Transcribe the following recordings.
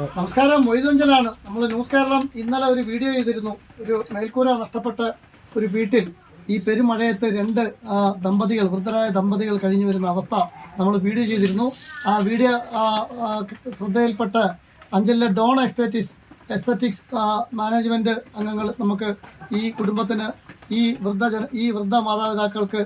നമസ്കാരം മൊയ്തുഞ്ചലാണ് നമ്മൾ ന്യൂസ് കേരളം ഇന്നലെ ഒരു വീഡിയോ ചെയ്തിരുന്നു. ഒരു മേൽക്കൂര നഷ്ടപ്പെട്ട ഒരു വീട്ടിൽ ഈ പെരുമഴയത്ത് രണ്ട് ദമ്പതികൾ വൃദ്ധരായ ദമ്പതികൾ കഴിഞ്ഞു വരുന്ന അവസ്ഥ നമ്മൾ വീഡിയോ ചെയ്തിരുന്നു. ആ വീഡിയോ ശ്രദ്ധയിൽപ്പെട്ട അഞ്ചലിലെ ഡോൺ എസ്തറ്റിക്സ് എസ്തറ്റിക്സ് മാനേജ്മെന്റ് അംഗങ്ങൾ നമുക്ക് ഈ കുടുംബത്തിന് ഈ വൃദ്ധജന ഈ വൃദ്ധ മാതാപിതാക്കൾക്ക്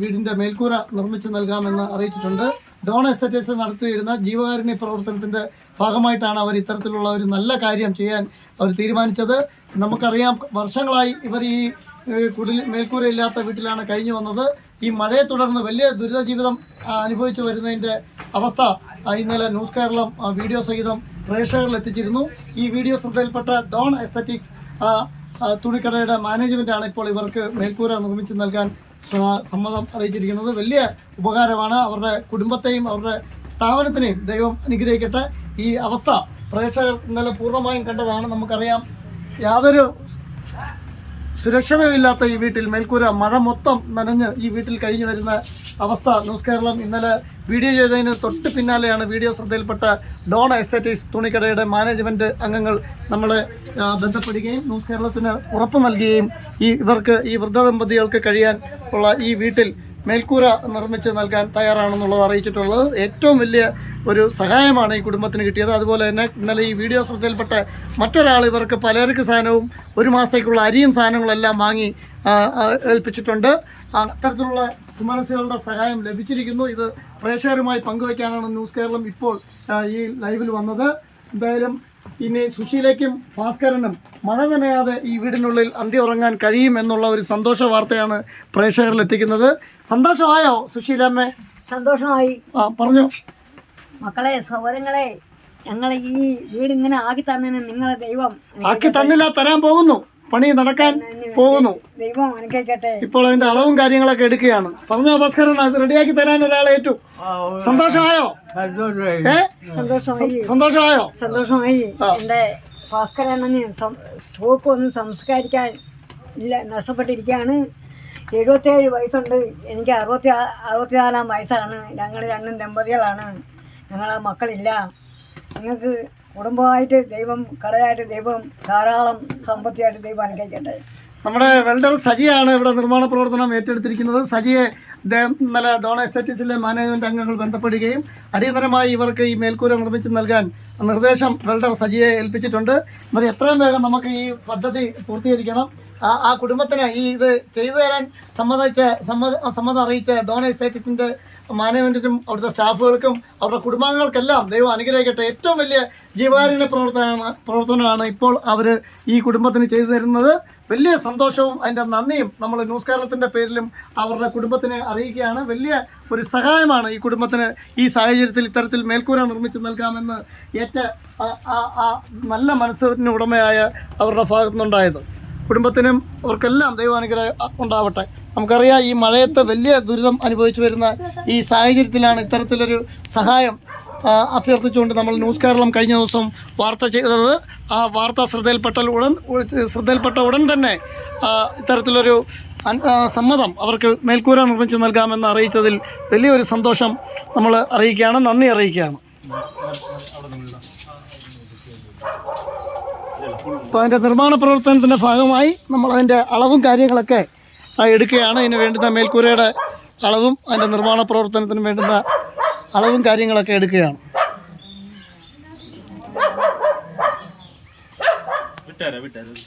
വീടിന്റെ മേൽക്കൂര നിർമ്മിച്ചു നൽകാമെന്ന് അറിയിച്ചിട്ടുണ്ട്. ഡോൺ എസ്റ്റേറ്റ്സ് നടത്തിയിരുന്ന ജീവകാരുണ്യ പ്രവർത്തനത്തിന്റെ ഭാഗമായിട്ടാണ് അവർ ഇത്തരത്തിലുള്ള ഒരു നല്ല കാര്യം ചെയ്യാൻ അവർ തീരുമാനിച്ചത്. നമുക്കറിയാം വർഷങ്ങളായി ഇവർ ഈ കുടിൽ മേൽക്കൂരയില്ലാത്ത വീട്ടിലാണ് കഴിഞ്ഞു വന്നത്. ഈ മഴയെ തുടർന്ന് വലിയ ദുരിത ജീവിതം അനുഭവിച്ചു വരുന്നതിന്റെ അവസ്ഥ ഇന്നലെ ന്യൂസ് കേരളം വീഡിയോ സഹിതം പ്രേക്ഷകരിൽ എത്തിച്ചിരുന്നു. ഈ വീഡിയോ ശ്രദ്ധയിൽപ്പെട്ട ഡോൺ എസ്തറ്റിക്സ് തുണിക്കടയുടെ മാനേജ്മെന്റാണ് ഇപ്പോൾ ഇവർക്ക് മേൽക്കൂര നിർമ്മിച്ച് നൽകാൻ സമ്മതം അറിയിച്ചിരിക്കുന്നത് വലിയ ഉപകാരമാണ്. അവരുടെ കുടുംബത്തെയും അവരുടെ സ്ഥാപനത്തിനെയും ദൈവം അനുഗ്രഹിക്കട്ടെ. ഈ അവസ്ഥ പ്രേക്ഷകർ ഇന്നലെ പൂർണമായും കണ്ടതാണ്. നമുക്കറിയാം യാതൊരു സുരക്ഷിതമില്ലാത്ത ഈ വീട്ടിൽ മേൽക്കൂര മഴ മൊത്തം നനഞ്ഞ് ഈ വീട്ടിൽ കഴിഞ്ഞു വരുന്ന അവസ്ഥ ന്യൂസ് കേരളം. ഇന്നലെ വീഡിയോ ചെയ്തതിന് തൊട്ട് പിന്നാലെയാണ് വീഡിയോ ശ്രദ്ധയിൽപ്പെട്ട ഡോൺ എസ്റ്റേറ്റീസ് തുണിക്കടയുടെ മാനേജ്മെന്റ് അംഗങ്ങൾ നമ്മളെ ബന്ധപ്പെടുകയും ന്യൂസ് കേരളത്തിന് ഉറപ്പ് നൽകുകയും ഈ ഇവർക്ക് ഈ വൃദ്ധ ദമ്പതികൾക്ക് കഴിയാൻ ഉള്ള ഈ വീട്ടിൽ മേൽക്കൂര നിർമ്മിച്ച് നൽകാൻ തയ്യാറാണെന്നുള്ളത് അറിയിച്ചിട്ടുള്ളത്. ഏറ്റവും വലിയ ഒരു സഹായമാണ് ഈ കുടുംബത്തിന് കിട്ടിയത്. അതുപോലെ തന്നെ ഇന്നലെ ഈ വീഡിയോ ശ്രദ്ധയിൽപ്പെട്ട മറ്റൊരാൾ ഇവർക്ക് പലചരക്ക് സാധനവും ഒരു മാസത്തേക്കുള്ള അരിയും സാധനങ്ങളെല്ലാം വാങ്ങി ഏൽപ്പിച്ചിട്ടുണ്ട്. അത്തരത്തിലുള്ള സുമനസ്സുകളുടെ സഹായം ലഭിച്ചിരിക്കുന്നു. ഇത് പ്രേക്ഷകരുമായി പങ്കുവയ്ക്കാനാണ് ന്യൂസ് കേരളം ഇപ്പോൾ ഈ ലൈവിൽ വന്നത്. എന്തായാലും ഇനി സുശീലയ്ക്കും ഭാസ്കരനും മഴ നനയാതെ ഈ വീടിനുള്ളിൽ അന്തി ഉറങ്ങാൻ കഴിയും എന്നുള്ള ഒരു സന്തോഷ വാർത്തയാണ് പ്രേക്ഷകരിൽ എത്തിക്കുന്നത് സന്തോഷമായോ സുശീലമ്മേ സന്തോഷമായി. ആ പറഞ്ഞോ. മക്കളെ സൗകര്യങ്ങളെ ഞങ്ങൾ ഈ വീട് ഇങ്ങനെ ആക്കി തന്നതിന് നിങ്ങളെ ദൈവം ആക്കി തന്നില്ല തരാൻ പോകുന്നു. പണി നടക്കാൻ പോകുന്നു. ദൈവം അനുഗ്രഹിക്കട്ടെ. ഇപ്പോൾ അതിന്റെ അളവും കാര്യങ്ങളൊക്കെ എടുക്കുകയാണ്. പറഞ്ഞോ ഭാസ്കരൻ അത് റെഡിയാക്കി തരാൻ ഒരാളെ ഏറ്റു. സന്തോഷമായോ? സന്തോഷമായി. സന്തോഷമായോ. സന്തോഷമായി? എന്റെ ഭാസ്കരണ്ണന് സ്റ്റോക്ക് ഒന്നും സംസ്കരിക്കാൻ ഇല്ല നഷ്ടപ്പെട്ടിരിക്കുകയാണ്. എഴുപത്തേഴ് വയസ്സുണ്ട്. എനിക്ക് അറുപത്തി അറുപത്തിനാലാം വയസ്സാണ്. ഞങ്ങൾ രണ്ടും ദമ്പതികളാണ്. ഞങ്ങളെ മക്കളില്ല. ഞങ്ങൾക്ക് കുടുംബമായിട്ട് ദൈവം കടയായിട്ട് ദൈവം ധാരാളം സമ്പത്തിയായിട്ട് ദൈവം അനുഗ്രഹിക്കട്ടെ. നമ്മുടെ വെൽഡർ സജിയാണ് ഇവിടെ നിർമ്മാണ പ്രവർത്തനം ഏറ്റെടുത്തിരിക്കുന്നത്. സജിയെ അദ്ദേഹം ഇന്നലെ ഡോൺ എസ്റ്റേറ്റീസിലെ മാനേജ്മെന്റ് അംഗങ്ങൾ ബന്ധപ്പെടുകയും അടിയന്തരമായി ഇവർക്ക് ഈ മേൽക്കൂര നിർമ്മിച്ച് നൽകാൻ നിർദ്ദേശം വെൽഡർ സജിയെ ഏൽപ്പിച്ചിട്ടുണ്ട്. എന്നാൽ എത്രയും വേഗം നമുക്ക് ഈ പദ്ധതി പൂർത്തീകരിക്കണം. ആ കുടുംബത്തിന് ഈ ഇത് ചെയ്തു തരാൻ സമ്മതിച്ച സമ്മത അറിയിച്ച ഡോൺ എസ്റ്റേറ്റീസിന്റെ മാനേജ്മെന്റിനും അവിടുത്തെ സ്റ്റാഫുകൾക്കും അവരുടെ കുടുംബാംഗങ്ങൾക്കെല്ലാം ദൈവം അനുഗ്രഹിക്കട്ടെ. ഏറ്റവും വലിയ ജീവകാരുണ്യ പ്രവർത്തനമാണ് പ്രവർത്തനമാണ് ഇപ്പോൾ അവർ ഈ കുടുംബത്തിന് ചെയ്തു തരുന്നത്. വലിയ സന്തോഷവും അതിന്റെ നന്ദിയും നമ്മൾ ന്യൂസ് കേരളത്തിന്റെ പേരിലും അവരുടെ കുടുംബത്തിനെ അറിയിക്കുകയാണ്. വലിയ ഒരു സഹായമാണ് ഈ കുടുംബത്തിന് ഈ സാഹചര്യത്തിൽ ഇത്തരത്തിൽ മേൽക്കൂര നിർമ്മിച്ച് നൽകാമെന്ന് ഏറ്റ നല്ല മനസ്സിന് ഉടമയായ അവരുടെ ഭാഗത്തു നിന്നുണ്ടായത് കുടുംബത്തിനും അവർക്കെല്ലാം ദൈവാനുഗ്രഹം ഉണ്ടാവട്ടെ. നമുക്കറിയാം ഈ മഴയത്തെ വലിയ ദുരിതം അനുഭവിച്ചു വരുന്ന ഈ സാഹചര്യത്തിലാണ് ഇത്തരത്തിലൊരു സഹായം അഭ്യർത്ഥിച്ചുകൊണ്ട് നമ്മൾ ന്യൂസ് കേരളം കഴിഞ്ഞ ദിവസം വാർത്ത ചെയ്തത്. ആ വാർത്ത ശ്രദ്ധയിൽപ്പെട്ട ഉടൻ ശ്രദ്ധയിൽപ്പെട്ട ഉടൻ തന്നെ ഇത്തരത്തിലൊരു സമ്മതം അവർക്ക് മേൽക്കൂര നിർമ്മിച്ച് നൽകാമെന്ന് അറിയിച്ചതിൽ വലിയൊരു സന്തോഷം നമ്മൾ അറിയിക്കുകയാണ് നന്ദി അറിയിക്കുകയാണ്. അപ്പോൾ അതിന്റെ നിർമ്മാണ പ്രവർത്തനത്തിന്റെ ഭാഗമായി നമ്മൾ അതിന്റെ അളവും കാര്യങ്ങളൊക്കെ എടുക്കുകയാണ്. ഇതിന് വേണ്ടുന്ന മേൽക്കൂരയുടെ അളവും അതിന്റെ നിർമ്മാണ പ്രവർത്തനത്തിന് വേണ്ടുന്ന അളവും കാര്യങ്ങളൊക്കെ എടുക്കുകയാണ്. വിട്ടാരാ വിട്ടുതരാം